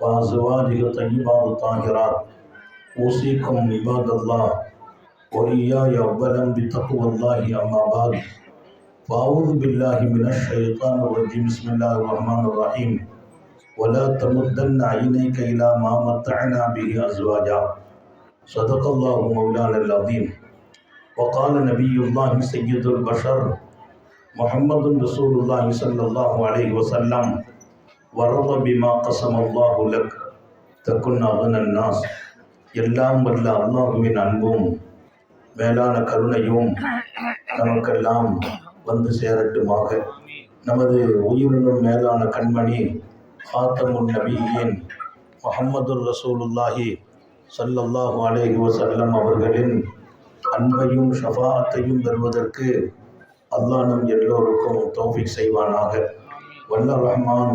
وأزواجه الطيبات الطاهرات. أوصيكم عباد الله وإياي أولا بتقوى الله أما بعد. فأعوذ بالله من الشيطان الرجيم. بسم الله الرحمن الرحيم. ولا تمدن عينيك إلى ما متعنا به أزواجا. صدق الله مولانا العظيم. وقال نبي الله سيد البشر محمد رسول الله صلى الله عليه وسلم. வர்றத பிமா கசமல்லா உலக் தக்குன் எல்லாம் வல்ல அல்லாஹுவின் அன்பும் மேலான கருணையும் நமக்கெல்லாம் வந்து சேரட்டுமாக. நமது உயிருடன் மேலான கண்மணி ஹாத்தமுன் நபியின் முகமது ரசூலுல்லாஹி சல்லல்லாஹு அலேஹி வசல்லம் அவர்களின் அன்பையும் ஷஃபாத்தையும் பெறுவதற்கு அல்லாஹ் நம் எல்லோருக்கும் தோஃபிக் செய்வானாக. வல்ல ரஹ்மான்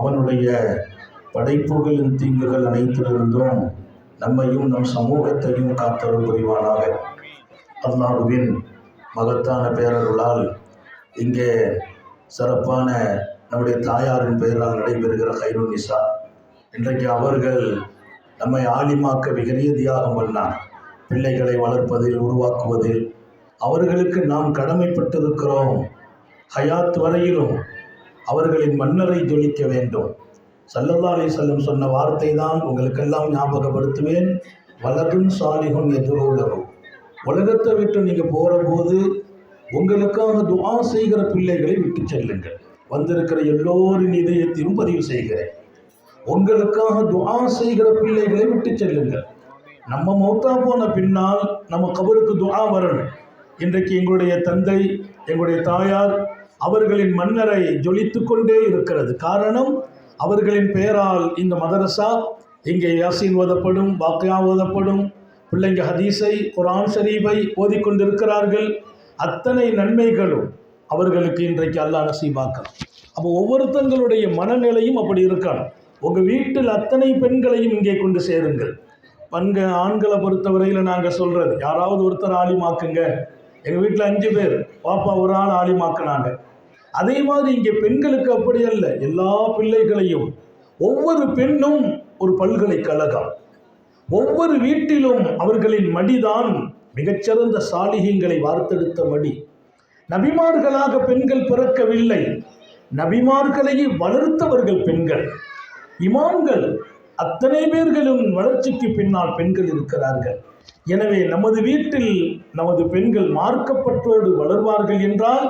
அவனுடைய படைப்புகளின் தீங்குகள் அனைத்திலிருந்தும் நம்மையும் நம் சமூகத்தையும் காத்தருள் புரிவானாக. அல்லாஹுவின் மகத்தான பேரருளால் இங்கே சிறப்பான நம்முடைய தாயாரின் பெயரால் நடைபெறுகிற கைரு நிசா. இன்றைக்கு அவர்கள் நம்மை ஆலிமாக்க மிகரிய தியாகம் பண்ணார். பிள்ளைகளை வளர்ப்பதில் உருவாக்குவதில். அவர்களுக்கு நாம் கடமைப்பட்டிருக்கிறோம். ஹயாத் வரையிலும் அவர்களின் மன்னரை ஜொலிக்க வேண்டும். சல்லல்லா அலி செல்லம் சொன்ன வார்த்தை தான் உங்களுக்கெல்லாம் ஞாபகப்படுத்துவேன். வலதும் சாலிகும் எதிரோலகும் உலகத்தை விட்டு நீங்கள் போகிற போது உங்களுக்காக துவா செய்கிற பிள்ளைகளை விட்டு செல்லுங்கள். வந்திருக்கிற எல்லோரின் இதயத்திலும் பதிவு செய்கிறேன். உங்களுக்காக துவா செய்கிற பிள்ளைகளை விட்டு செல்லுங்கள். நம்ம மௌத்தா போன பின்னால் நம்ம கபருக்கு துவா வரணும். இன்றைக்கு எங்களுடைய தந்தை எங்களுடைய தாயார் அவர்களின் மன்னரை ஜொலித்து கொண்டே இருக்கிறது. காரணம் அவர்களின் பெயரால் இந்த மதரசா இங்கே யாசின் ஓதப்படும் வாக்கியா ஓதப்படும் பிள்ளைங்க ஹதீஸை குரான் ஷரீஃபை ஓதிக்கொண்டிருக்கிறார்கள். அத்தனை நன்மைகளும் அவர்களுக்கு இன்றைக்கு அல்லா நசீபாக்கம் அப்போ ஒவ்வொருத்தங்களுடைய மனநிலையும் அப்படி இருக்கணும். உங்கள் வீட்டில் அத்தனை பெண்களையும் இங்கே கொண்டு சேருங்கள். பண்க ஆண்களை பொறுத்தவரையில் நாங்கள் சொல்கிறது யாராவது ஒருத்தர் ஆலிமாக்குங்க. எங்கள் வீட்டில் அஞ்சு பேர் பாப்பா ஒரு ஆள் ஆலிமாக்குனாங்க. அதே மாதிரி இங்கே பெண்களுக்கு அப்படி அல்ல. எல்லா பிள்ளைகளையும் ஒவ்வொரு பெண்ணும் ஒரு பல்கலைக்கழகம். ஒவ்வொரு வீட்டிலும் அவர்களின் மடிதான் மிகச்சிறந்த சாலிகங்களை வார்த்தெடுத்த மடி. நபிமார்களாக பெண்கள் பிறக்கவில்லை. நபிமார்களையே வளர்த்தவர்கள் பெண்கள். இமாம்கள் அத்தனை பேர்களும் வளர்ச்சிக்கு பின்னால் பெண்கள் இருக்கிறார்கள். எனவே நமது வீட்டில் நமது பெண்கள் மார்க்கப்பட்டோடு வளர்வார்கள் என்றால்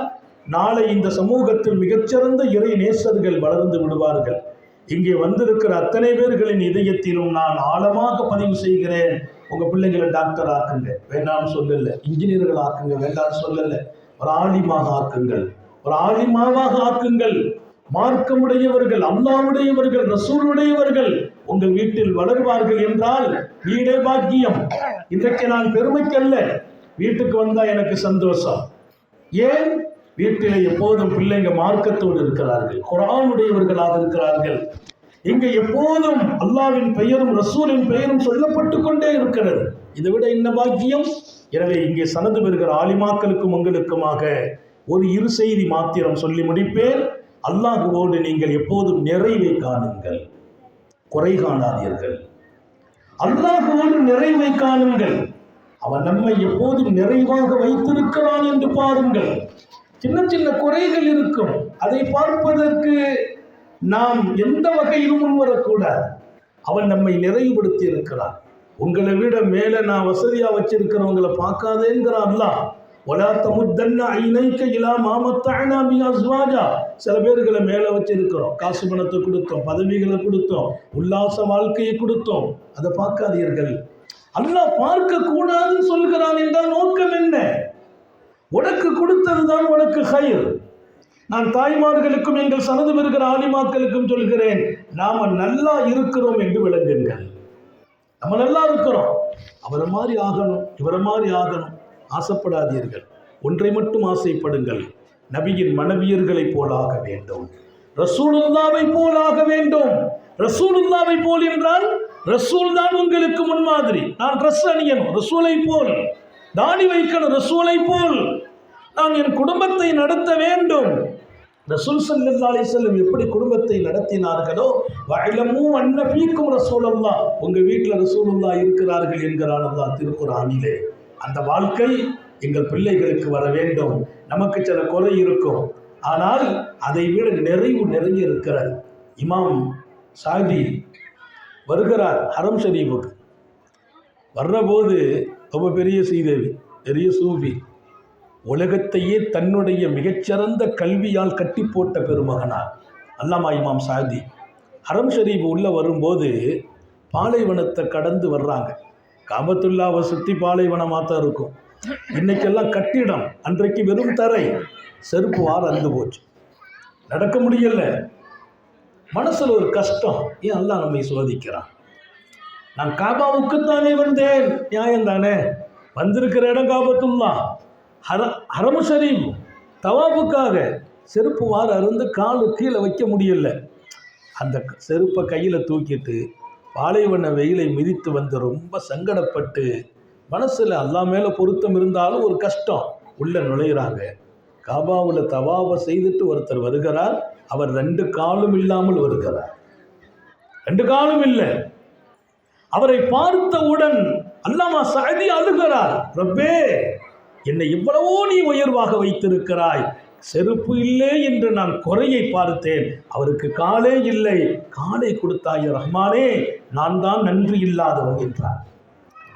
நாளை இந்த சமூகத்தில் மிகச்சிறந்த இறை நேசர்கள் வளர்ந்து விடுவார்கள். இங்கே வந்திருக்கிற அத்தனை பேர்களின் இதயத்திலும் நான் ஆழமாக பதிவு செய்கிறேன். உங்க பிள்ளைங்களை டாக்டர் ஆக்குங்க. வேண்டாம் சொல்லல. இன்ஜினியர்கள் ஆக்குங்க. வேண்டாம் சொல்லல. ஒரு ஆலிமாக ஆக்குங்கள். ஒரு ஆலிமாவாக ஆக்குங்கள். மார்க்கமுடையவர்கள் அல்லாவுடையவர்கள் ரசூலுடையவர்கள் உங்கள் வீட்டில் வளர்வார்கள் என்றால் வீடே பாக்கியம். இன்றைக்கு நான் பெருமைக்கல்ல. வீட்டுக்கு வந்தா எனக்கு சந்தோஷம். ஏன்? வீட்டில் எப்போதும் பிள்ளைங்க மார்க்கத்தோடு இருக்கிறார்கள் குரானுடையவர்களாக இருக்கிறார்கள். இங்க எப்போதும் அல்லாவின் பெயரும் ரசூலின் பெயரும் சொல்லப்பட்டு கொண்டே இருக்கிறது. இதை விட என்ன பாக்கியம்? எனவே இங்கே சனது பெறுகிற ஆலிமாக்களுக்கும் உங்களுக்குமாக ஒரு இரு செய்தி மாத்திரம் சொல்லி முடிப்பேன். அல்லாஹுவோடு நீங்கள் எப்போதும் நிறைவை காணுங்கள். குறை காணாதீர்கள். அல்லாஹுவோடு நிறைவை காணுங்கள். அவன் நம்மை எப்போதும் நிறைவாக வைத்திருக்கிறான் என்று பாருங்கள். சின்ன சின்ன குறைகள் இருக்கும். அதை பார்ப்பதற்கு நாம் எந்த வகையிலும் முன்வரக்கூடாது. அவன் நம்மை நிறைவுபடுத்தி இருக்கிறான். உங்களை விட மேலே நான் வசதியாக வச்சிருக்கிறவங்களை பார்க்காதேங்கிறான் அல்லாஹ். முத்தன்ன ஐநைக்க இலா மாமத்தானா பி அஸ்வாஜா. சில பேர்களை மேலே வச்சிருக்கிறோம். காசு பணத்தை கொடுத்தோம் பதவிகளை கொடுத்தோம் உல்லாச வாழ்க்கையை கொடுத்தோம். அதை பார்க்காதீர்கள். அல்லாஹ் பார்க்க கூடாதுன்னு சொல்கிறான் என்றால் நோக்கம் என்ன? உனக்கு கொடுத்தது தான் உனக்கு கயிறு. நான் தாய்மார்களுக்கும் எங்கள் சனது பெறுகிற ஆலிமாக்களுக்கும் சொல்கிறேன் நாம நல்லா இருக்கிறோம் என்று விளங்குங்கள். நம்ம நல்லா இருக்கிறோம். அவரை மாதிரி ஆகணும் இவரை மாதிரி ஆகணும். ஆசைப்படாதீர்கள். ஒன்றை மட்டும் ஆசைப்படுங்கள். நபியின் மனைவியர்களை போலாக வேண்டும். ரசூலுல்லாவை போலாக வேண்டும். ரசூலுல்லாவை போல் என்றால் ரசூல் தான் உங்களுக்கு முன்மாதிரி. நான் ட்ரெஸ் அணியணும் ரசூலை போல். தாடி வைக்கணும் ரசூலை போல். நான் என் குடும்பத்தை நடத்த வேண்டும். ரசூல் சல்லா செல்லும் எப்படி குடும்பத்தை நடத்தினார்களோ வயலமும் அன்ன பீக்கும் ரசூலல்லா உங்கள் வீட்டில் ரசூலுல்லா இருக்கிறார்கள் என்கிறார் அல்லாஹ் திருக்குறானிலே அந்த வாழ்க்கை எங்கள் பிள்ளைகளுக்கு வர வேண்டும். நமக்கு சில குறை இருக்கும். ஆனால் அதை விட நிறைவு நிறைய இருக்கிறது. இமாம் சாதி வருகிறார் ஹரம் ஷரீஃபுக்கு. வர்றபோது ரொம்ப பெரிய ஸ்ரீதேவி பெரிய சூஃபி. உலகத்தையே தன்னுடைய மிகச்சிறந்த கல்வியால் கட்டி போட்ட பெருமகனார். அல்லாமா இமாம் சாதி. ஹரம் ஷரீப் உள்ளே வரும்போது பாலைவனத்தை கடந்து வர்றாங்க. காபத்துல்லாவை சுற்றி பாலைவனமாக தான் இருக்கும். இன்னைக்கெல்லாம் கட்டிடம் அன்றைக்கு வெறும் தரை. செருப்பு வார அந்து போச்சு. நடக்க முடியல. மனசில் ஒரு கஷ்டம். ஏன் அல்லாஹ் நம்மை சோதிக்கிறான்? நான் காபாவுக்குத்தானே வந்தேன். நியாயம் தானே வந்திருக்கிற இடம் காபத்துல்லா. ஹர ஹரம் ஷரீஃப். தவாப்புக்காக செருப்பு வார அருந்து காலு கீழே வைக்க முடியல. அந்த செருப்பை கையில் தூக்கிட்டு பாலைவன வெயிலை மிதித்து வந்து ரொம்ப சங்கடப்பட்டு மனசில் அல்லா மேலே பொருத்தம் இருந்தாலும் ஒரு கஷ்டம். உள்ளே நுழையிறாங்க. காபாவில் தவாவை செய்துட்டு ஒருத்தர் வருகிறார். அவர் ரெண்டு காலும் இல்லாமல் வருகிறார். ரெண்டு காலும் இல்லை. அவரை பார்த்தவுடன் அல்லாமா சதி அழுகிறார். ரப்பே என்னை இவ்வளவோ நீ உயர்வாக வைத்திருக்கிறாய். செருப்பு இல்லை என்று நான் குறையை பார்த்தேன். அவருக்கு காலே இல்லை. காலை கொடுத்தாய ரஹ்மானே நான் தான் நன்றி இல்லாதவன் என்றார்.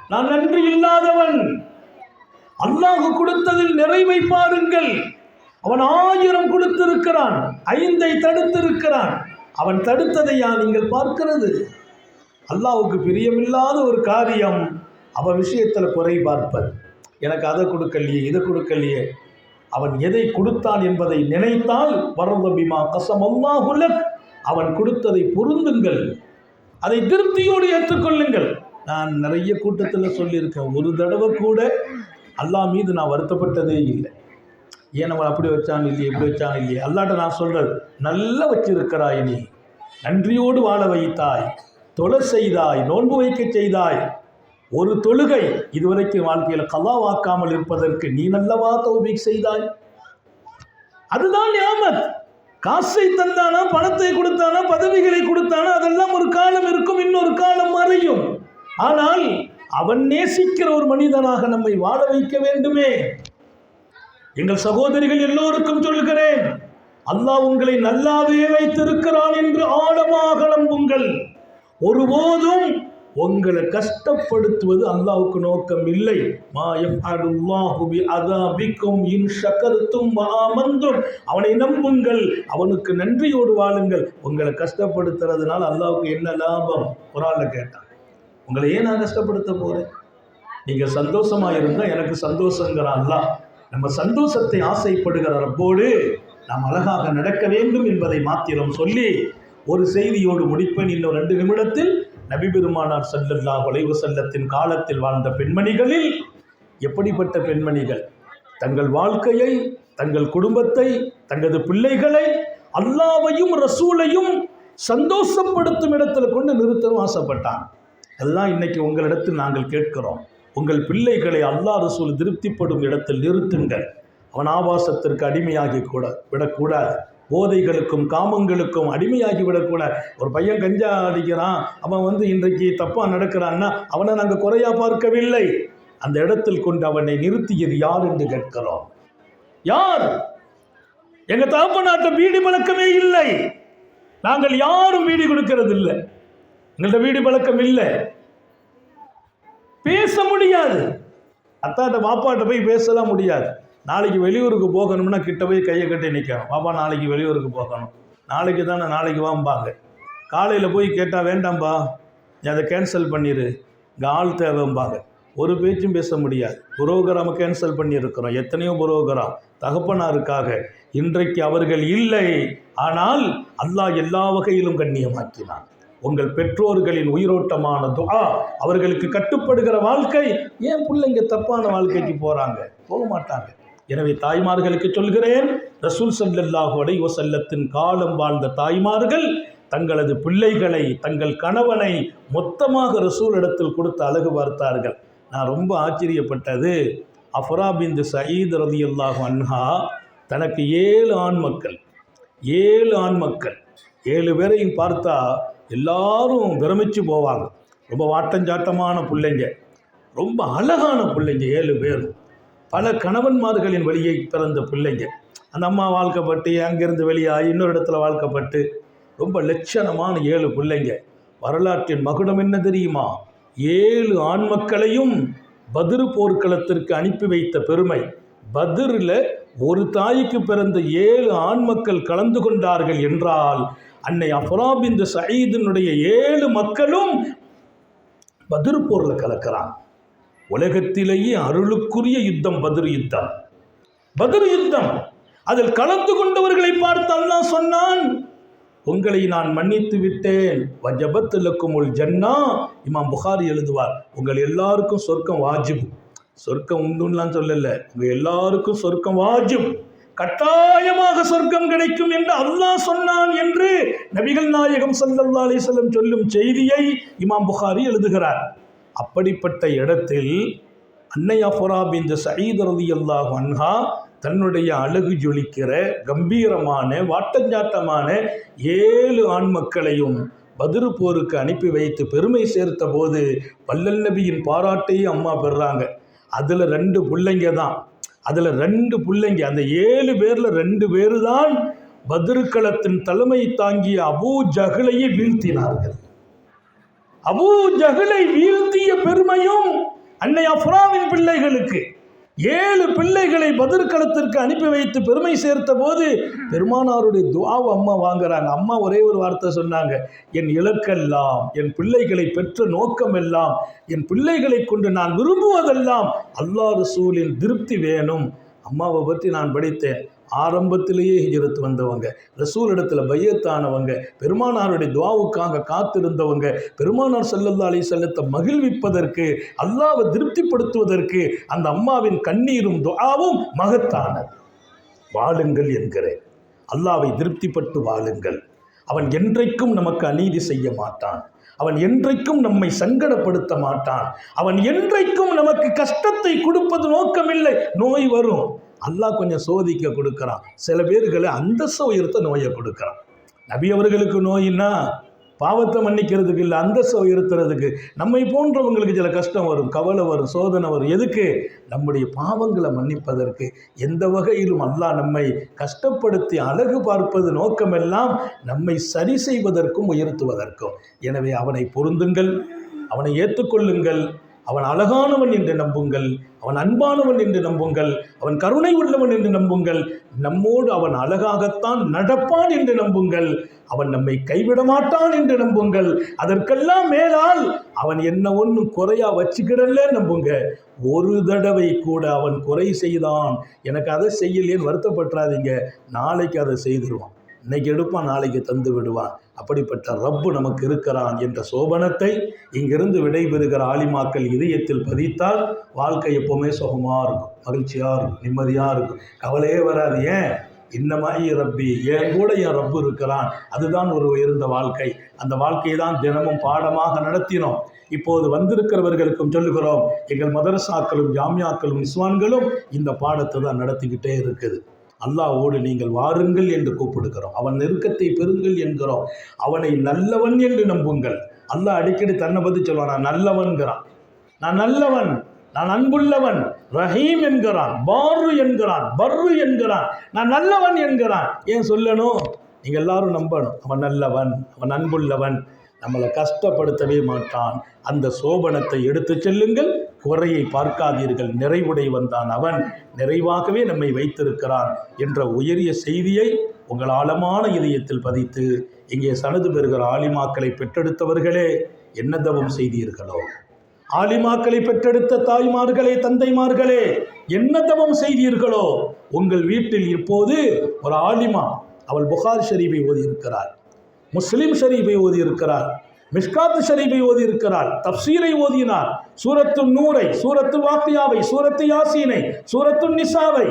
நான் நன்றி இல்லாதவன். அல்லாஹ் கொடுத்ததில் நிறைவை பாருங்கள். அவன் ஆயிரம் கொடுத்திருக்கிறான். ஐந்தை தடுத்திருக்கிறான். அவன் தடுத்ததையா நீங்கள் பார்க்கிறது? அல்லாவுக்கு பிரியமில்லாத ஒரு காரியம். அவன் விஷயத்தில் குறை பார்ப்பது. எனக்கு அதை கொடுக்கலையே இதை கொடுக்கலையே. அவன் எதை கொடுத்தான் என்பதை நினைத்தால் வரதபிமா கசம் அல்லாஹுலக் அவன் கொடுத்ததை பொருந்துங்கள். அதை திருப்தியோடு ஏற்றுக்கொள்ளுங்கள். நான் நிறைய கூட்டத்தில் சொல்லியிருக்கேன். ஒரு தடவை கூட அல்லா மீது நான் வருத்தப்பட்டதே இல்லை. ஏன் அவன் அப்படி வச்சான் இல்லையே இப்படி வச்சான் இல்லையே? அல்லாட்ட நான் சொல்கிறது நல்லா வச்சிருக்கிறாய் நீ. நன்றியோடு வாழ வைத்தாய். தொலை செய்தாய் நோன்பு வைக்க செய்தாய். ஒரு தொழுகை இதுவரைக்கும் வாழ்க்கையில் கலாவாக்காமல் இருப்பதற்கு நீ நல்லவா தௌபிக் செய்தாய்? அதுதான் நியாமத். காசை தந்தானா பணத்தை கொடுத்தானா பதவிகளை கொடுத்தானா அதெல்லாம் ஒரு காலம் இருக்கும் இன்னொரு காலம் மறையும். ஆனால் அவன் நேசிக்கிற ஒரு மனிதனாக நம்மை வாழ வைக்க வேண்டுமே. எங்கள் சகோதரிகள் எல்லோருக்கும் சொல்கிறேன் அல்லாஹ் உங்களை நல்லாவே வைத்திருக்கிறான் என்று ஆழமாக நம்புங்கள். ஒருபோதும் உங்களை கஷ்டப்படுத்துவது அல்லாவுக்கு நோக்கம் இல்லை மாயம் அல்லாஹுபி அதாபிக்கும் இன் ஷக்கருத்தும் மாமந்தும் அவனை நம்புங்கள் அவனுக்கு நன்றியோடு வாழுங்கள். உங்களை கஷ்டப்படுத்துறதுனால அல்லாவுக்கு என்ன லாபம்? குரான்ல கேட்டான் உங்களை ஏன் நான் கஷ்டப்படுத்த போறேன்? நீங்கள் சந்தோஷமா இருந்தால் எனக்கு சந்தோஷங்கிற அல்லாஹ். நம்ம சந்தோஷத்தை ஆசைப்படுகிற ரப்போடு நாம் அழகாக நடக்க வேண்டும் என்பதை மாத்திரம் சொல்லி ஒரு செய்தியோடு முடிப்பேன். இன்னும் ரெண்டு நிமிடத்தில் நபி பெருமானார் சல்லல்லா உலைவு செல்லத்தின் காலத்தில் வாழ்ந்த பெண்மணிகளில் எப்படிப்பட்ட பெண்மணிகள்? தங்கள் வாழ்க்கையை தங்கள் குடும்பத்தை தங்களது பிள்ளைகளை அல்லாவையும் ரசூலையும் சந்தோஷப்படுத்தும் இடத்துல கொண்டு நிறுத்தவும் ஆசைப்பட்டான். எல்லாம் இன்னைக்கு உங்களிடத்தில் நாங்கள் கேட்கிறோம். உங்கள் பிள்ளைகளை அல்லாஹ் ரசூல் திருப்திப்படும் இடத்தில் நிறுத்துங்கள். அவன் ஆபாசத்திற்கு அடிமையாகி கூட விடக்கூடாது. போதைகளுக்கும் காமங்களுக்கும் அடிமையாகி விடக்கூடாது ஒரு பையன் கஞ்சா அடிக்கிறான். அவன் வந்து இன்றைக்கு தப்பாக நடக்கிறான்னா அவனை நாங்கள் குறையா பார்க்கவில்லை. அந்த இடத்தில் கொண்டு அவனை நிறுத்தியது யார் என்று கேட்கிறோம். யார்? எங்கள் தகப்பனாட்ட வீடு பழக்கமே இல்லை. நாங்கள் யாரும் வீடு கொடுக்கிறது இல்லை எங்கள்கிட்ட வீடு பழக்கம் இல்லை. பேச முடியாது. அத்தாட்ட பாப்பாட்ட போய் பேசலாம் முடியாது. நாளைக்கு வெளியூருக்கு போகணும்னா கிட்ட போய் கையை கட்டி நிற்கணும் பாப்பா நாளைக்கு வெளியூருக்கு போகணும். நாளைக்கு தானே நாளைக்கு வாம்பாங்க. காலையில் போய் கேட்டால் வேண்டாம்பா நீ அதை கேன்சல் பண்ணிடு இங்கே ஆள் தேவைம்பாங்க. ஒரு பேச்சும் பேச முடியாது. புரோகிராம கேன்சல் பண்ணியிருக்கிறோம் எத்தனையோ புரோகிராம் தகப்பனாருக்காக இன்றைக்கு அவர்கள் இல்லை. ஆனால் அல்லாஹ் எல்லா வகையிலும் கண்ணியமாக்கினான். உங்கள் பெற்றோர்களின் உயிரோட்டமான துகா அவர்களுக்கு கட்டுப்படுகிற வாழ்க்கை. ஏன் பிள்ளைங்க தப்பான வாழ்க்கைக்கு போகிறாங்க போக மாட்டாங்க எனவே தாய்மார்களுக்கு சொல்கிறேன் ரசூல் சல்லல்லாஹு அலைஹி செல்லத்தின் காலம் வாழ்ந்த தாய்மார்கள் தங்களது பிள்ளைகளை தங்கள் கணவனை மொத்தமாக ரசூல் இடத்தில் கொடுத்து அழகு பார்த்தார்கள். நான் ரொம்ப ஆச்சரியப்பட்டது. அஃபரா பிந்து சயீத் ரதியல்லாஹு அன்ஹா தனக்கு ஏழு ஆண் மக்கள் ஏழு ஆண் மக்கள். ஏழு பேரையும் பார்த்தா எல்லாரும் பிரமிச்சு போவாங்க. ரொம்ப வாட்டஞ்சாட்டமான பிள்ளைங்க ரொம்ப அழகான பிள்ளைங்க ஏழு பேரும். பல கணவன்மார்களின் வழியை பிறந்த பிள்ளைங்க. அந்த அம்மா வாழ்க்கப்பட்டு அங்கேருந்து வெளியாகி இன்னொரு இடத்துல வாழ்க்கப்பட்டு ரொம்ப லட்சணமான ஏழு பிள்ளைங்க. வரலாற்றின் மகுடம் என்ன தெரியுமா? ஏழு ஆண் மக்களையும் பதிரு போர்க்களத்திற்கு அனுப்பி வைத்த பெருமை. பதிரில் ஒரு தாய்க்கு பிறந்த ஏழு ஆண் மக்கள் கலந்து கொண்டார்கள் என்றால் அன்னை அஃபராபிந்த சயீதினுடைய ஏழு மக்களும் பதிர் போரில் கலக்கிறான் உலகத்திலேயே அருளுக்குரிய யுத்தம் பதிர் யுத்தம். பதிர் யுத்தம். அதில் கலந்து கொண்டவர்களை பார்த்து அல்லாஹ் சொன்னான் உங்களை நான் மன்னித்து விட்டேன். வஜபத் லக்குமுல் ஜன்னா. இமாம் புகாரி எழுதுவார் உங்கள் எல்லாருக்கும் சொர்க்கம் வாஜிப். சொர்க்கம் உண்டுலாம் சொல்லல. உங்கள் எல்லாருக்கும் சொர்க்கம் வாஜிப். கட்டாயமாக சொர்க்கம் கிடைக்கும் என்று அல்லாஹ் சொன்னான் என்று நபிகள் நாயகம் சல்லல்லா அலிசல்லம் சொல்லும் செய்தியை இமாம் புகாரி எழுதுகிறார். அப்படிப்பட்ட இடத்தில் அன்னையா ஃபுராப் இந்த சயீத் ரலியல்லாஹு அன்ஹா தன்னுடைய அழகு ஜொலிக்கிற கம்பீரமான வாட்டஞ்சாட்டமான ஏழு ஆண் மக்களையும் பதிரு போருக்கு அனுப்பி வைத்து பெருமை சேர்த்த போது வல்லல் நபியின் பாராட்டையும் அம்மா பெறுறாங்க அதில் ரெண்டு பிள்ளைங்க தான். அதில் ரெண்டு பிள்ளைங்க அந்த ஏழு பேரில் ரெண்டு பேரு தான் பதிருக்களத்தின் தலைமை தாங்கிய அபூ ஜஹலையை வீழ்த்தினார்கள். அபூ ஜஹலை வீழ்த்திய பெருமையும் அன்னை அஃப்ராவின் பிள்ளைகளுக்கு. ஏழு பிள்ளைகளை பதிர்களத்திற்கு அனுப்பி வைத்து பெருமை சேர்த்த போது பெருமானாருடைய துவாவை அம்மா வாங்குறாங்க. அம்மா ஒரே ஒரு வார்த்தை சொன்னாங்க. என் இலக்கெல்லாம் என் பிள்ளைகளை பெற்ற நோக்கம் எல்லாம் என் பிள்ளைகளை கொண்டு நான் விரும்புவதெல்லாம் அல்லாஹ் ரசூலின் திருப்தி வேணும். அம்மாவை பற்றி நான் படித்தேன். ஆரம்பத்திலேயே ஹிஜரத் வந்தவங்க ரசூல் இடத்துல பையத்தானவங்க பெருமானாருடைய துவாவுக்காக காத்திருந்தவங்க பெருமானார் சல்லல்லா அலி செல்லத்தை மகிழ்விப்பதற்கு அல்லாவை திருப்திப்படுத்துவதற்கு அந்த அம்மாவின் கண்ணீரும் துவாவும் மகத்தானது. வாழுங்கள் என்கிறேன். அல்லாவை திருப்திப்பட்டு வாழுங்கள். அவன் என்றைக்கும் நமக்கு அநீதி செய்ய மாட்டான். அவன் என்றைக்கும் நம்மை சங்கடப்படுத்த மாட்டான். அவன் என்றைக்கும் நமக்கு கஷ்டத்தை கொடுப்பது நோக்கமில்லை. நோய் வரும். அல்லாஹ் கொஞ்சம் சோதிக்க கொடுக்குறான். சில பேர்களை அந்தஸ்த உயர்த்த நோயை கொடுக்குறான். நபி அவர்களுக்கு நோயின்னா பாவத்தை மன்னிக்கிறதுக்கு இல்லை அந்தஸ்தை உயர்த்துறதுக்கு. நம்மை போன்றவங்களுக்கு சில கஷ்டம் வரும் கவலை வரும் சோதனை வரும். எதுக்கு? நம்முடைய பாவங்களை மன்னிப்பதற்கு. எந்த வகையிலும் அல்லாஹ் நம்மை கஷ்டப்படுத்தி அழகு பார்ப்பது நோக்கமெல்லாம் நம்மை சரி செய்வதற்கும் உயர்த்துவதற்கும். எனவே அவனை பொருந்துங்கள் அவனை ஏற்றுக்கொள்ளுங்கள். அவன் அழகானவன் என்று நம்புங்கள் அவன் அன்பானவன் என்று நம்புங்கள் அவன் கருணை உள்ளவன் என்று நம்புங்கள் நம்மோடு அவன் அழகாகத்தான் நடப்பான் என்று நம்புங்கள் அவன் நம்மை கைவிட மாட்டான் என்று நம்புங்கள் அதற்கெல்லாம் மேலால் அவன் என்ன ஒன்றும் குறையா வச்சுக்கிடல நம்புங்க. ஒரு தடவை கூட அவன் குறை செய்தான். எனக்கு அதை செய்யலேன்னு வருத்தப்பட்டுறாதீங்க. நாளைக்கு அதை செய்திருவான். இன்னைக்கு எடுப்பான் நாளைக்கு தந்து விடுவான். அப்படிப்பட்ட ரப்பு நமக்கு இருக்கிறான் என்ற சோபனத்தை இங்கிருந்து விடைபெறுகிற ஆலிமாக்கள் இதயத்தில் பதித்தால் வாழ்க்கை எப்போவுமே சுகமாக இருக்கும் மகிழ்ச்சியாக இருக்கும் நிம்மதியாக இருக்கும். கவலையே வராது. ஏன்? இன்னமாயி ரப்பி என் கூட என் ரப்பு இருக்கிறான். அதுதான் ஒரு உயர்ந்த வாழ்க்கை. அந்த வாழ்க்கையை தான் தினமும் பாடமாக நடத்தினோம். இப்போது வந்திருக்கிறவர்களுக்கும் சொல்லுகிறோம் எங்கள் மதரசாக்களும் ஜாமியாக்களும் இஸ்வான்களும் இந்த பாடத்தை தான் நடத்திக்கிட்டே இருக்குது. அல்லாவோடு நீங்கள் வாருங்கள் என்று கூப்பிடுகிறோம். அவன் நெருக்கத்தை பெறுங்கள் என்கிறோம். அவனை நல்லவன் என்று நம்புங்கள். அல்லாஹ் அடிக்கடி தன்னை பற்றி சொல்லுவான் நான் நல்லவன்கிறான். நான் நல்லவன். நான் அன்புள்ளவன். ரஹீம் என்கிறான். பாரு என்கிறான். பர்ரு என்கிறான். நான் நல்லவன் என்கிறான். ஏன் சொல்லணும்? நீங்கள் எல்லாரும் நம்பணும். அவன் நல்லவன். அவன் அன்புள்ளவன். நம்மளை கஷ்டப்படுத்தவே மாட்டான். அந்த சோபனத்தை எடுத்துச் செல்லுங்கள். குறையை பார்க்காதீர்கள். நிறைவுடை வந்தான் அவன். நிறைவாகவே நம்மை வைத்திருக்கிறான் என்ற உயரிய செய்தியை உங்கள் ஆழமான இதயத்தில் பதித்து இங்கே சனது பெறுகிற ஆலிமாக்களை பெற்றெடுத்தவர்களே என்ன தவம் செய்தீர்களோ? ஆலிமாக்களை பெற்றெடுத்த தாய்மார்களே தந்தைமார்களே என்ன தவம் செய்தீர்களோ? உங்கள் வீட்டில் இப்போது ஒரு ஆலிமா அவள் புகார் ஷரீபை ஓதி இருக்கிறார் முஸ்லீம் ஷரீஃபை ஓதி இருக்கிறார் மிஷ்காத் ஷரீஃபை ஓதியிருக்கிறார் தப்சீரை ஓதினார். சூரத்து நூரை சூரத்து வாப்பியாவை சூரத்து யாசீனை சூரத்து நிசாவை.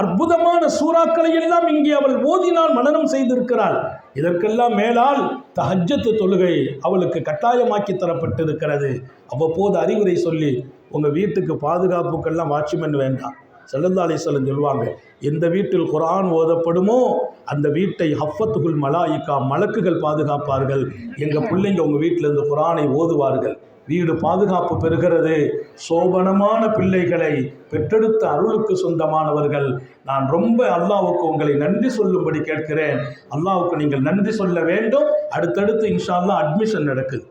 அற்புதமான சூறாக்களை எல்லாம் இங்கே அவள் ஓதினால் மனனம் செய்திருக்கிறாள். இதற்கெல்லாம் மேலால் தஹஜத்து தொழுகை அவளுக்கு கட்டாயமாக்கி தரப்பட்டிருக்கிறது. அவ்வப்போது அறிவுரை சொல்லி உங்கள் வீட்டுக்கு பாதுகாப்புக்கெல்லாம் வாட்ச்மேன் வேண்டாம். செல்லந்தாலை சொல்லம் சொல்லுவாங்க எந்த வீட்டில் குரான் ஓதப்படுமோ அந்த வீட்டை ஹஃபத்துகுல் மலாயிக்கா மலக்குகள் பாதுகாப்பார்கள். எங்கள் பிள்ளைங்க உங்கள் வீட்டில் இருந்து குரானை ஓதுவார்கள். வீடு பாதுகாப்பு பெறுகிறது. சோபனமான பிள்ளைகளை பெற்றெடுத்த அருளுக்கு சொந்தமானவர்கள். நான் ரொம்ப அல்லாவுக்கு உங்களை நன்றி சொல்லும்படி கேட்கிறேன். அல்லாவுக்கு நீங்கள் நன்றி சொல்ல வேண்டும். அடுத்தடுத்து இன்ஷால்லாம் அட்மிஷன் நடக்குது.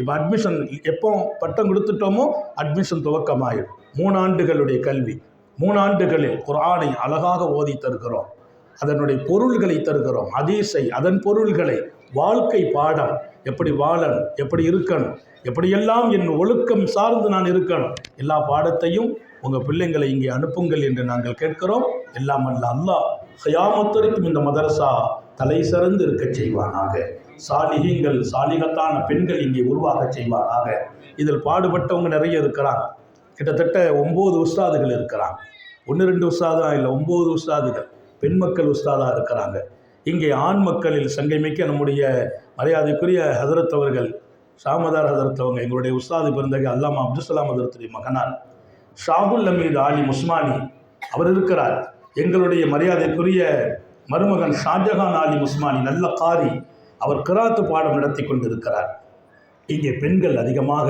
இப்போ அட்மிஷன் எப்போ பட்டம் கொடுத்துட்டோமோ அட்மிஷன் துவக்கமாயிடும். மூணாண்டுகளுடைய கல்வி. மூணாண்டுகளில் குரானை அழகாக ஓதி தருகிறோம். அதனுடைய பொருள்களை தருகிறோம். அதீஸை அதன் பொருள்களை வாழ்க்கை பாடம் எப்படி வாழணும் எப்படி இருக்கணும் எப்படியெல்லாம் என் ஒழுக்கம் சார்ந்து நான் இருக்கணும் எல்லா பாடத்தையும் உங்கள் பிள்ளைங்களை இங்கே அனுப்புங்கள் என்று நாங்கள் கேட்கிறோம். எல்லாம் அல்ல அல்லாஹ் ஹயாமத்திற்கும் இந்த மதரசா தலை சிறந்து இருக்க செய்வானாக. சாலிகங்கள் சாலிகத்தான பெண்கள் இங்கே உருவாக செய்வானாக. இதில் பாடுபட்டவங்க நிறைய இருக்கிறாங்க. கிட்டத்தட்ட ஒம்பது உஸ்தாதுகள் இருக்கிறாங்க. ஒன்று ரெண்டு உஸ்தாதா இல்லை ஒம்பது உஸ்தாதுகள். பெண் மக்கள் உஸ்தாதாக இருக்கிறாங்க. இங்கே ஆண் மக்களில் சங்கைமிக்க நம்முடைய மரியாதைக்குரிய ஹதரத் அவர்கள் ஷாமதார் ஹதரத் அவங்க எங்களுடைய உஸ்தாது பிறந்தகை அல்லாமா அப்துல்சலாம் ஹதரத்துடைய மகனார் ஷாகுல் அமீத் ஆலி முஸ்மானி அவர் இருக்கிறார். எங்களுடைய மரியாதைக்குரிய மருமகன் ஷாஜஹான் ஆலி முஸ்மானி நல்ல காரி அவர் கிராத்து பாடம் நடத்தி கொண்டிருக்கிறார். இங்கே பெண்கள் அதிகமாக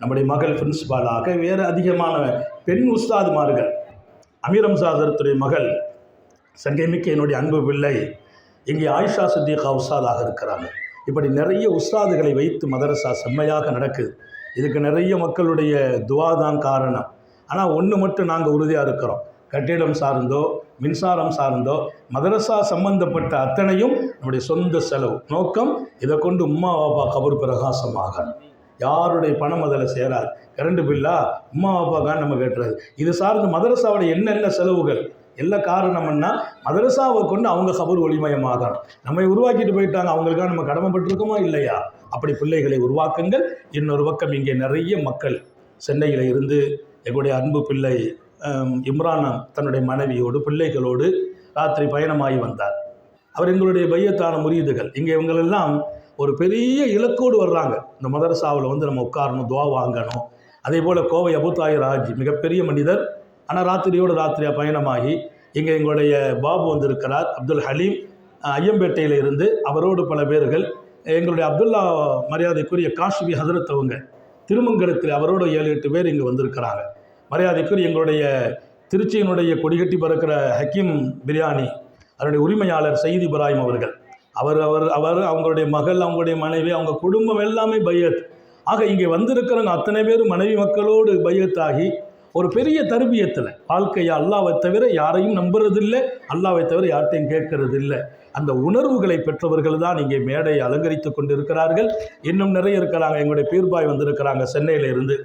நம்முடைய மகள் பிரின்சிபாலாக வேறு அதிகமான பெண் உஸ்தாதுமார்கள். அமீரம் சாதரத்துடைய மகள் சங்கைமிக்க என்னுடைய அன்பு பிள்ளை இங்கே ஆயிஷா சித்திகா உஸ்தாதாக இருக்கிறாங்க. இப்படி நிறைய உஸ்தாதுகளை வைத்து மதரசா செம்மையாக நடக்குது இதுக்கு நிறைய மக்களுடைய துவா தான் காரணம். ஆனால் ஒன்று மட்டும் நாங்கள் உறுதியாக இருக்கிறோம். கட்டிடம் சார்ந்தோ மின்சாரம் சார்ந்தோ மதரசா சம்பந்தப்பட்ட அத்தனையும் நம்முடைய சொந்த செலவு. நோக்கம் இதை கொண்டு உம்மா பாப்பா கபர் பிரகாசமாகணும் யாருடைய பணம் அதில் சேராது. கரண்ட் பில்லா உம்மா பாப்பாக்கான்னு நம்ம கேட்டுறது. இது சார்ந்து மதரசாவோட என்னென்ன செலவுகள்? எல்லா காரணம்னா மதரசாவை கொண்டு அவங்க கபர் ஒளிமயமாகணும் நம்மை உருவாக்கிட்டு போயிட்டாங்க. அவங்களுக்காக நம்ம கடமைப்பட்டிருக்கோமா இல்லையா? அப்படி பிள்ளைகளை உருவாக்குங்கள். இன்னொரு பக்கம் இங்கே நிறைய மக்கள் சென்னையில் இருந்து எங்களுடைய அன்பு பிள்ளை இம்ரான் தன்னுடைய மனைவியோடு பிள்ளைகளோடு ராத்திரி பயணமாகி வந்தார். அவர் எங்களுடைய பையத்தான முறியீடுகள் இங்கே இவங்களெல்லாம் ஒரு பெரிய இலக்கோடு வர்றாங்க. இந்த மதரசாவில் வந்து நம்ம உட்காரணும் துவா வாங்கணும். அதே போல் கோவை அபுதாய் ராஜி மிகப்பெரிய மனிதர். ஆனால் ராத்திரியோடு ராத்திரியாக பயணமாகி இங்கே எங்களுடைய பாபு வந்திருக்கிறார் அப்துல் ஹலீம் ஐயம்பேட்டையில் இருந்து. அவரோடு பல பேர்கள் எங்களுடைய அப்துல்லா மரியாதைக்குரிய காஷ்மி ஹசரத் அவங்க திருமங்கலத்தில் அவரோட ஏழு எட்டு பேர் இங்கே வந்திருக்கிறாங்க. மரியாதைக்குரிய எங்களுடைய திருச்சியினுடைய கொடிகட்டி பறக்கிற ஹக்கீம் பிரியாணி அதனுடைய உரிமையாளர் சயீத் இப்ராஹிம் அவர்கள். அவர் அவர் அவர் அவங்களுடைய மகள் அவங்களுடைய மனைவி அவங்க குடும்பம் எல்லாமே பையத். ஆக இங்கே வந்திருக்கிறவங்க அத்தனை பேர் மனைவி மக்களோடு பையத்தாகி ஒரு பெரிய தருபியத்தில். வாழ்க்கையை அல்லாவை தவிர யாரையும் நம்புறதில்லை அல்லாவை தவிர யார்ட்டையும் கேட்கறதில்லை. அந்த உணர்வுகளை பெற்றவர்கள் தான் இங்கே மேடையை அலங்கரித்து கொண்டு இருக்கிறார்கள் இன்னும் நிறைய இருக்கிறாங்க. எங்களுடைய பீர்பாய் வந்திருக்கிறாங்க சென்னையில இருந்து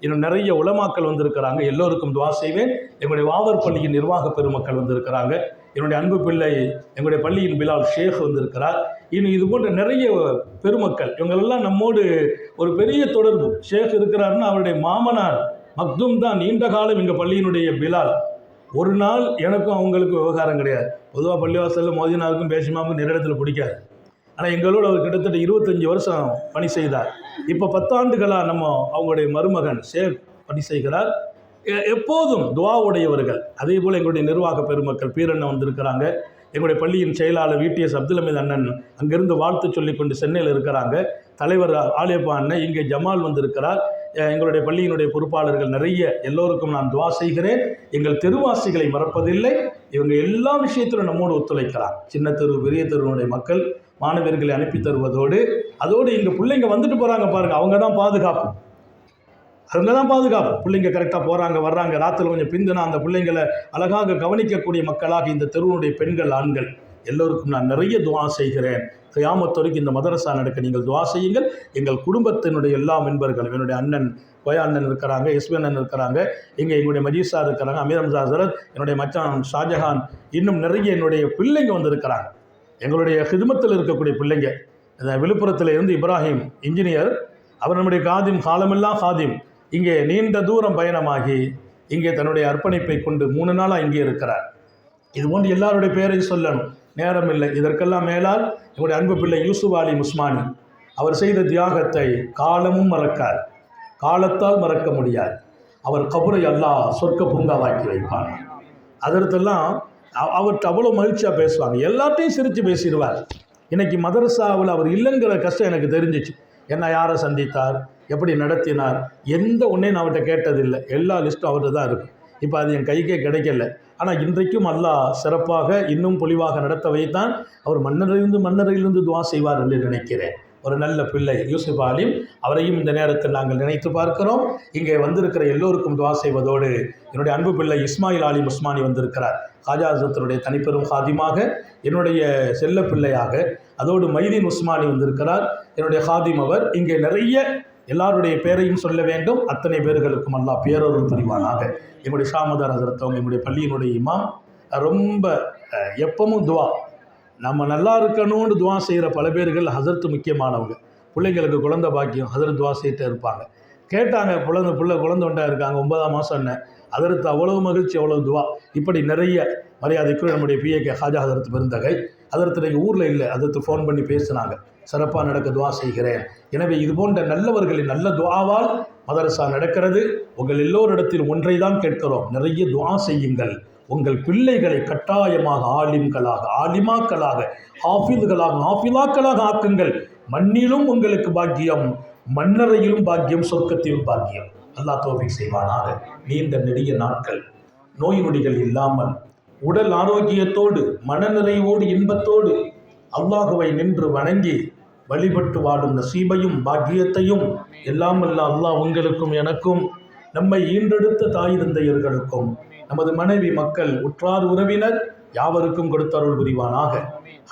இன்னும் நிறைய உலமாக்கள் வந்திருக்கிறாங்க. எல்லோருக்கும் துவா செய்வேன். எங்களுடைய வாவர் பள்ளியின் நிர்வாக பெருமக்கள் வந்திருக்கிறாங்க. என்னுடைய அன்பு பிள்ளை எங்களுடைய பள்ளியின் பிலால் ஷேக் வந்திருக்கிறார். இன்னும் இது போன்ற நிறைய பெருமக்கள் இவங்களெல்லாம் நம்மோடு ஒரு பெரிய தொடர்பு. ஷேக் இருக்கிறாருன்னா அவருடைய மாமனார் மக்தும் தான் நீண்ட காலம் எங்கள் பள்ளியினுடைய பிலால். ஒரு நாள் எனக்கும் அவங்களுக்கும் விவகாரம் கிடையாது. பொதுவாக பள்ளிவாசலில் மோதினாருக்கும் பேசிமாவுக்கும் நிறைய இடத்துல பிடிக்காது. ஆனால் எங்களோட அவர் கிட்டத்தட்ட இருபத்தஞ்சி வருஷம் பணி செய்தார். இப்போ பத்தாண்டுகளாக நம்ம அவங்களுடைய மருமகன் ஷேக் பணி செய்கிறார். எ- எப்போதும் துவா உடையவர்கள். அதே போல் எங்களுடைய நிர்வாக பெருமக்கள் பீரண்ணன் வந்திருக்கிறாங்க. எங்களுடைய பள்ளியின் செயலாளர் விடிஎஸ் அப்துல் அமீத் அண்ணன் அங்கிருந்து வாழ்த்து சொல்லிக்கொண்டு சென்னையில் இருக்கிறாங்க. தலைவர் ஆலியப்பா அண்ணன் இங்கே ஜமால் வந்திருக்கிறார். எங்களுடைய பள்ளியினுடைய பொறுப்பாளர்கள் நிறைய எல்லோருக்கும் நான் துவா செய்கிறேன். எங்கள் தெருவாசிகளை மறப்பதில்லை. இவங்க எல்லா விஷயத்திலும் நம்மோடு ஒத்துழைக்கிறார். சின்ன தெரு பெரிய தெருவினுடைய மக்கள் மாணவர்களை அனுப்பி தருவதோடு அதோடு இங்கே பிள்ளைங்க வந்துட்டு போகிறாங்க பாருங்கள் அவங்க தான் பாதுகாப்பு. அவங்க தான் பாதுகாப்பு. பிள்ளைங்க கரெக்டாக போகிறாங்க வர்றாங்க. ராத்திரி கொஞ்சம் பிந்துனா அந்த பிள்ளைங்களை அழகாக கவனிக்கக்கூடிய மக்களாக இந்த தெருவினுடைய பெண்கள் ஆண்கள் எல்லோருக்கும் நான் நிறைய துவா செய்கிறேன். கியாமத் வரைக்கும் இந்த மதரசா நடக்க நீங்கள் துவா செய்யுங்கள். எங்கள் குடும்பத்தினுடைய எல்லா மெம்பர்களும் என்னுடைய அண்ணன் கோயா அண்ணன் இருக்கிறாங்க எஸ்பி அண்ணன் இருக்கிறாங்க இங்கே எங்களுடைய மஜீஸா இருக்கிறாங்க அமீரம் ஹம்சா என்னுடைய மச்சான் ஷாஜஹான் இன்னும் நிறைய என்னுடைய பிள்ளைங்க வந்திருக்கிறாங்க எங்களுடைய ஹிதமத்தில் இருக்கக்கூடிய பிள்ளைங்க இந்த விழுப்புரத்தில் இருந்து இப்ராஹிம் இன்ஜினியர் அவர் நம்முடைய காதிம் காலமெல்லாம் காதிம் இங்கே நீண்ட தூரம் பயணமாகி இங்கே தன்னுடைய அர்ப்பணிப்பை கொண்டு மூணு நாளாக இங்கே இருக்கிறார். இது போன்று எல்லாருடைய பேரையும் சொல்லணும். நேரம் இல்லை. இதற்கெல்லாம் மேலால் என்னுடைய அன்பு பிள்ளை யூசுப் அலி முஸ்மானி அவர் செய்த தியாகத்தை காலமும் மறக்கார் காலத்தால் மறக்க முடியாது. அவர் கபரை எல்லாம் சொர்க்க பூங்காவாக்கி வைப்பார் அதற்கெல்லாம் அவர்கிட்ட அவ்வளோ மகிழ்ச்சியாக பேசுவாங்க. எல்லாத்தையும் சிரித்து பேசிடுவார். இன்னைக்கு மதரசாவில் அவர் இல்லைங்கிற கஷ்டம் எனக்கு தெரிஞ்சிச்சு. என்ன யாரை சந்தித்தார்? எப்படி நடத்தினார்? எந்த ஒன்றையும் நான் அவர்கிட்ட கேட்டதில்லை. எல்லா லிஸ்ட்டும் அவர்கிட்ட தான் இருக்கும். இப்போ அது என் கைக்கே கிடைக்கல. ஆனால் இன்றைக்கும் அல்லாஹ் சிறப்பாக இன்னும் பொலிவாக நடத்த வைத்தான் அவர் மன்னரிலிருந்து மன்னரிலிருந்து துவா செய்வார் என்று நினைக்கிறேன். ஒரு நல்ல பிள்ளை. யூசுப் ஆலிம் அவரையும் இந்த நேரத்தில் நாங்கள் நினைத்து பார்க்கிறோம். இங்கே வந்திருக்கிற எல்லோருக்கும் துவா செய்வதோடு என்னுடைய அன்பு பிள்ளை இஸ்மாயில் ஆலிம் உஸ்மானி வந்திருக்கிறார். ஹாஜாசத்தினுடைய தனிப்பெரும் ஹாதிமாக என்னுடைய செல்ல பிள்ளையாக அதோடு மைதீன் உஸ்மானி வந்திருக்கிறார். என்னுடைய ஹாதிம் அவர். இங்கே நிறைய எல்லாருடைய பேரையும் சொல்ல வேண்டும். அத்தனை பேர்களுக்கும் அல்லாஹ் பேரொருள் புரிவானாக. எங்களுடைய சாமதார் ஹசரத் எங்களுடைய பள்ளியினுடைய இமாம். ரொம்ப எப்பவும் துவா. நம்ம நல்லா இருக்கணும்னு துவா செய்கிற பல பேர்கள் ஹசரத்து முக்கியமானவங்க. பிள்ளைங்களுக்கு குழந்தை பாக்கியம் ஹசரத் துவா செய்துட்டே இருப்பாங்க. கேட்டாங்க குழந்தை பிள்ளை குழந்தை ஒன்றா இருக்காங்க? ஒன்பதாம் மாதம் என்ன? அதற்கு அவ்வளவு மகிழ்ச்சி அவ்வளவு துவா. இப்படி நிறைய மரியாதைக்குரிய நம்முடைய பிஏகே ஹாஜா ஹசரத் பெருந்தகை அதற்கு நீங்கள் ஊரில் இல்லை அதற்கு ஃபோன் பண்ணி பேசினாங்க. சிறப்பாக நடக்க துவா செய்கிறேன். எனவே இது போன்ற நல்லவர்களின் நல்ல துவாவால் மதரசா நடக்கிறது. உங்கள் எல்லோரிடத்தில் ஒன்றை தான் கேட்கிறோம். நிறைய துவா செய்யுங்கள். உங்கள் பிள்ளைகளை கட்டாயமாக ஆலிம்களாக ஆலிமாக்களாக ஹாஃபிதுகளாக ஹாஃபிலாக்களாக ஆக்குங்கள். மண்ணிலும் உங்களுக்கு பாக்கியம் மன்னரையிலும் பாக்கியம் சொர்க்கத்திலும் பாக்கியம். அல்லாஹ் தோஃபிக் செய்வானாக. நீண்ட நெடிய நாட்கள். நோய் நொடிகள் இல்லாமல் உடல் ஆரோக்கியத்தோடு மனநிறைவோடு இன்பத்தோடு அல்லாஹுவை நின்று வணங்கி வழிபட்டு வாடும் நசீபையும் பாக்கியத்தையும் எல்லாம் அல்ல அல்லாஹ் உங்களுக்கும் எனக்கும் நம்மை ஈன்றெடுத்த தாய் தந்தையர்களுக்கும் நமது மனைவி மக்கள் உற்றார் உறவினர் யாவருக்கும் கொடுத்தருள் புரிவானாக.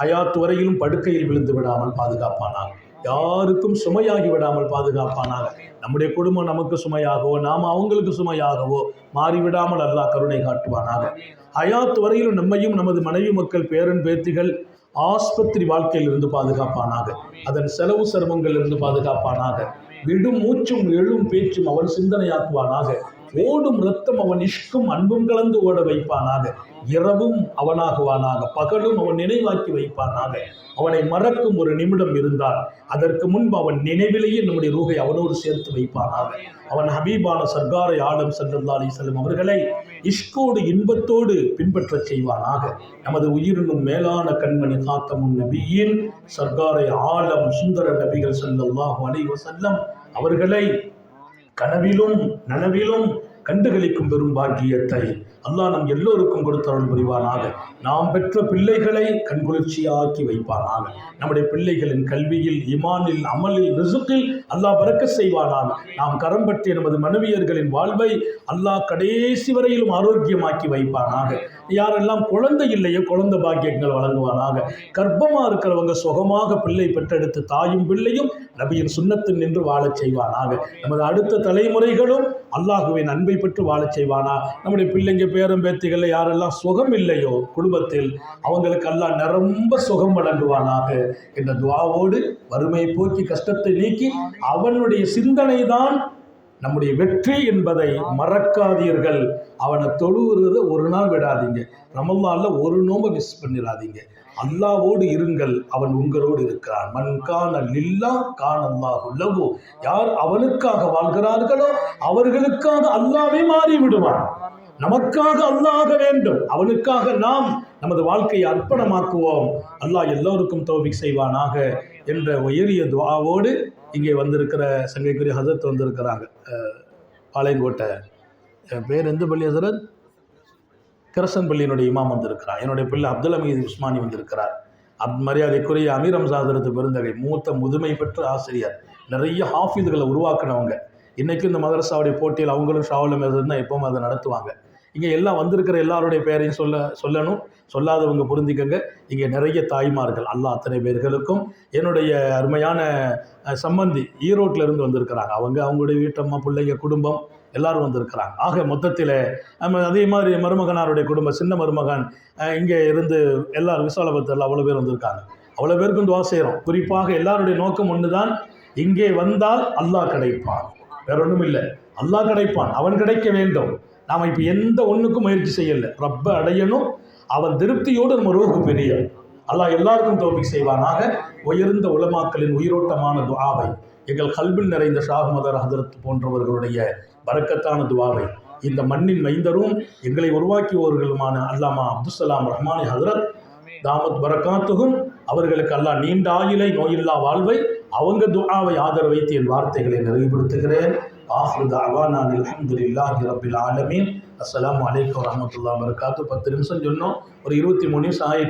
ஹயாத் வரையிலும் படுக்கையில் விழுந்து விடாமல் பாதுகாப்பானாக. யாருக்கும் சுமையாகி விடாமல் பாதுகாப்பானாக. நம்முடைய குடும்பம் நமக்கு சுமையாகவோ நாம் அவங்களுக்கு சுமையாகவோ மாறிவிடாமல் அல்லாஹ் கருணை காட்டுவானாக. ஹயாத் வரையிலும் நம்மையும் நமது மனைவி மக்கள் பேரன் பேத்திகள் ஆஸ்பத்திரி வாழ்க்கையில் இருந்து பாதுகாப்பானாக. அதன் செலவு சிரமங்கள் இருந்து பாதுகாப்பானாக. விடும் மூச்சும் எழும் பேச்சும் அவன் சிந்தனையாக்குவானாக. ஓடும் ரத்தம் அவன் இஷ்கும் அன்பும் கலந்து ஓட வைப்பானாக. இரவும் அவனாகுவானாக. பகலும் அவன் நினைவாக்கி வைப்பானாக. அவனை மறக்கும் ஒரு நிமிடம் இருந்தால் அதற்கு முன்பு அவன் நினைவிலேயே நம்முடைய ரூகை அவனோடு சேர்த்து வைப்பானாக. அவன் ஹபீபான சர்க்காரை ஆலம் சல்லல்லா அலிசல்லம் அவர்களை இஷ்கோடு இன்பத்தோடு பின்பற்றச் செய்வானாக. நமது உயிரினும் மேலான கண்மணி காத்தமும் நபியின் சர்க்காரை ஆலம் சுந்தர நபிகள் ஸல்லல்லாஹு அலைஹி செல்லம் அவர்களை கனவிலும் நனவிலும் கண்டுகளிக்கும் பெரும் பாக்கியத்தை அல்லாஹ் நம் எல்லோருக்கும் கொடுத்தருள் புரிவானாக. நாம் பெற்ற பிள்ளைகளை கண்குளிர்ச்சியாக்கி வைப்பானாக. நம்முடைய பிள்ளைகளின் கல்வியில் இமானில் அமலில் ரிசுக்கில் அல்லாஹ் பறக்க செய்வானாக. நாம் கரம் பற்றிய நமது மனைவியர்களின் வாழ்வை அல்லாஹ் கடைசி வரையிலும் ஆரோக்கியமாக்கி வைப்பானாக. யாரெல்லாம் குழந்தை இல்லையோ குழந்தை பாக்கியங்கள் வழங்குவானாக. கர்ப்பமாக இருக்கிறவங்க சுகமாக பிள்ளை பெற்றெடுத்து தாயும் பிள்ளையும் நபியின் சுண்ணத்தில் நின்று வாழச் செய்வானாக. நமது அடுத்த தலைமுறைகளும் அல்லாஹுவின் அன்பை பெற்று வாழச் செய்வானா? நம்முடைய பிள்ளைங்க பேரும் பேத்திகள் யாரெல்லாம் சுகம் இல்லையோ குடும்பத்தில் அவங்களுக்கு எல்லாம் நிரம்ப சுகம் வழங்குவானாக என்ற துவாவோடு வறுமையை போக்கி கஷ்டத்தை நீக்கி அவனுடைய சிந்தனை தான் நம்முடைய வெற்றி என்பதை மறக்காதீர்கள். அவனை தொழுகிறது ஒரு நாள் விடாதீங்க. ரமல்லான்ல ஒரு நோம்பை மிஸ் பண்ணிடாதீங்க அல்லாவோடு இருங்கள். அவன் உங்களோடு இருக்கிறான். மண் காண லில்லா காணல்லாக யார் அவனுக்காக வாழ்கிறார்களோ அவர்களுக்காக அல்லாவே மாறி விடுவான் நமக்காக அல்லாக வேண்டும். அவனுக்காக நாம் நமது வாழ்க்கையை அர்ப்பணமாக்குவோம். அல்லாஹ் எல்லோருக்கும் தௌபிக் செய்வானாக என்ற உயரிய துவாவோடு இங்கே வந்திருக்கிற சங்கைக்குரிய ஹசரத் வந்திருக்கிறாங்க. பாளையங்கோட்டை. என் பேர் எந்த பள்ளி ஹசரத்? கிரசன் பள்ளியினுடைய இமாம் வந்திருக்கிறார். என்னுடைய பிள்ளை அப்துல் அமீது உஸ்மானி வந்திருக்கிறார். அப் மரியாதைக்குரிய அமீரம் சாதரத்து பெருந்தகை மூத்த முதுமை பெற்ற ஆசிரியர் நிறைய ஹாஃபிதுகளை உருவாக்குனவங்க. இன்றைக்கும் இந்த மதரசாவுடைய போட்டியில் அவங்களும் ஷாவுல மேசன் தான் எப்பவும் அதை நடத்துவாங்க. இங்கே எல்லாம் வந்திருக்கிற எல்லாருடைய பேரையும் சொல்ல சொல்லணும். சொல்லாதவங்க புரிஞ்சுக்கங்க. இங்கே நிறைய தாய்மார்கள் அல்லாஹ் அத்தனை பேர்களுக்கும் என்னுடைய அருமையான சம்பந்தி ஈரோட்டில் இருந்து வந்திருக்கிறாங்க. அவங்க அவங்களுடைய வீட்டம்மா பிள்ளைங்க குடும்பம் எல்லாரும் வந்திருக்கிறாங்க. ஆக மொத்தத்தில் நம்ம அதே மாதிரி மருமகனாருடைய குடும்பம் சின்ன மருமகன் இங்கே இருந்து எல்லாரும் விசாலபத்தில் அவ்வளோ பேர் வந்திருக்காங்க. அவ்வளோ பேருக்கும் துவா செய்கிறோம் குறிப்பாக எல்லாருடைய நோக்கம் ஒன்று தான் இங்கே வந்தால் அல்லாஹ் கிடைப்பான். வேற ஒன்றும் இல்லை அல்லாஹ் கிடைப்பான். அவன் கிடைக்க வேண்டும். நாம் இப்போ எந்த ஒன்றுக்கும் முயற்சி செய்யலை. ரப்ப அடையணும் அவன் திருப்தியோடு நம்ம ரூஹு பெரிய அல்லாஹ் எல்லாருக்கும் தோல்வி செய்வானாக. உயர்ந்த உலமாக்களின் உயிரோட்டமான துவாவை எங்கள் கல்வில் நிறைந்த ஷாஹ் மதர் ஹதரத் போன்றவர்களுடைய பரக்கத்தான துவாவை இந்த மண்ணின் மைந்தரும் எங்களை உருவாக்கியவர்களுமான அல்லாமா அப்துசலாம் ரஹ்மானி ஹதரத் தாமத் பரக்காத்துகும் அவர்களுக்கு அல்லாஹ் நீண்ட ஆயுளை நோயில்லா வாழ்வை அவங்க துஆவை ஆதரவைத்து என் வார்த்தைகளை நிறைவுபடுத்துகிறேன். ஆஹ்ரு தஅவானா அல்ஹம்துலில்லாஹி ரப்பில் ஆலமீன் அஸ்ஸலாமு அலைக்கும் வரஹ்மத்துல்லாஹி வபரகாத்துஹு பத்து நிமிஷம் சொன்னோம் ஒரு இருபத்தி மூணு நிமிஷம் ஆயிட்டு